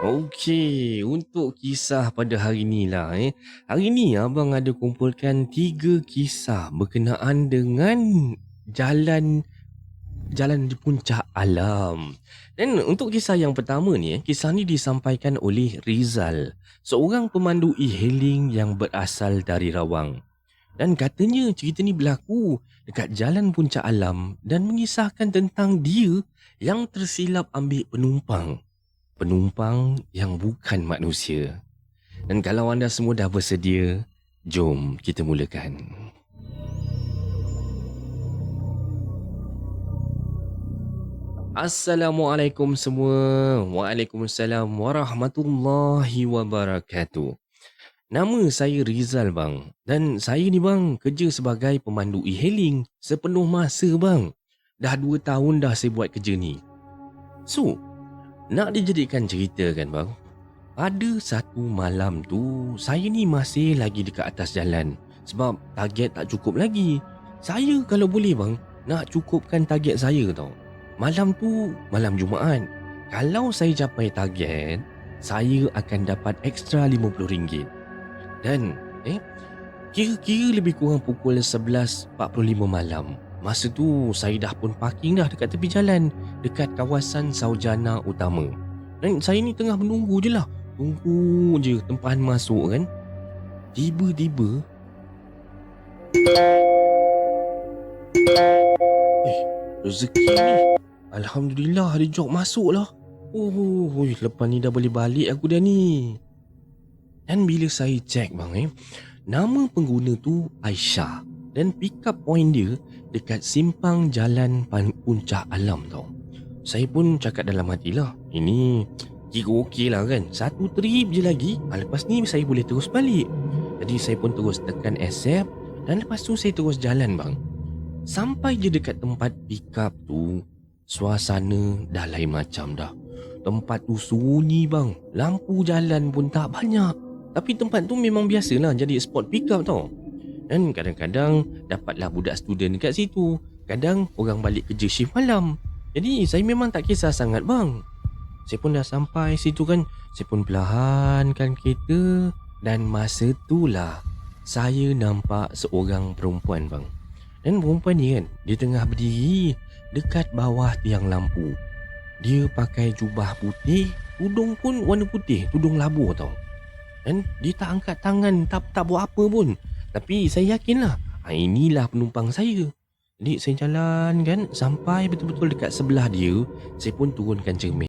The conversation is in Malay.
Okey, untuk kisah pada hari ni lah eh. Hari ni abang ada kumpulkan tiga kisah berkenaan dengan jalan jalan di puncak alam. Dan untuk kisah yang pertama ni, eh, kisah ni disampaikan oleh Rizal, seorang pemandu e-hailing yang berasal dari Rawang. Dan katanya cerita ni berlaku dekat jalan puncak alam dan mengisahkan tentang dia yang tersilap ambil penumpang. Penumpang yang bukan manusia. Dan kalau anda semua dah bersedia, jom kita mulakan. Assalamualaikum semua. Waalaikumsalam warahmatullahi wabarakatuh. Nama saya Rizal bang dan saya ni bang kerja sebagai pemandu e-hailing sepenuh masa bang. Dah dua tahun dah saya buat kerja ni. So, nak dijadikan cerita kan bang? Pada satu malam tu Saya ni masih lagi dekat atas jalan Sebab target tak cukup lagi. Saya kalau boleh bang Nak cukupkan target saya tau. Malam tu malam Jumaat Kalau saya capai target Saya akan dapat ekstra RM50. Dan eh Kira-kira lebih kurang pukul 11.45 malam Masa tu saya dah pun parking dah dekat tepi jalan Dekat kawasan Saujana Utama. Dan saya ni tengah menunggu je lah. Tunggu je tempahan masuk kan. Tiba-tiba Eh rezeki ni. Alhamdulillah ada job masuk lah. Oh, lepas ni dah boleh balik aku dah ni. Dan bila saya cek bang eh Nama pengguna tu Aisyah. Dan pick up point dia dekat simpang jalan puncak alam tau. Saya pun cakap dalam hati lah, ini kira okey lah kan. Satu trip je lagi, lepas ni saya boleh terus balik. Jadi saya pun terus tekan accept dan lepas tu saya terus jalan bang. Sampai je dekat tempat pick up tu, suasana dah lain macam dah. Tempat tu sunyi bang, lampu jalan pun tak banyak. Tapi tempat tu memang biasalah jadi spot pick up tau. Dan kadang-kadang dapatlah budak student dekat situ. Kadang orang balik kerja shift malam. Jadi saya memang tak kisah sangat bang. Saya pun dah sampai situ kan. Saya pun perlahankan kereta. Dan masa itulah saya nampak seorang perempuan bang. Dan perempuan ni kan dia tengah berdiri dekat bawah tiang lampu. Dia pakai jubah putih, tudung pun warna putih, tudung labu tau. Dan dia tak angkat tangan, tak tak buat apa pun. Tapi saya yakinlah ha, Inilah penumpang saya. Jadi saya jalan kan Sampai betul-betul dekat sebelah dia Saya pun turunkan cermin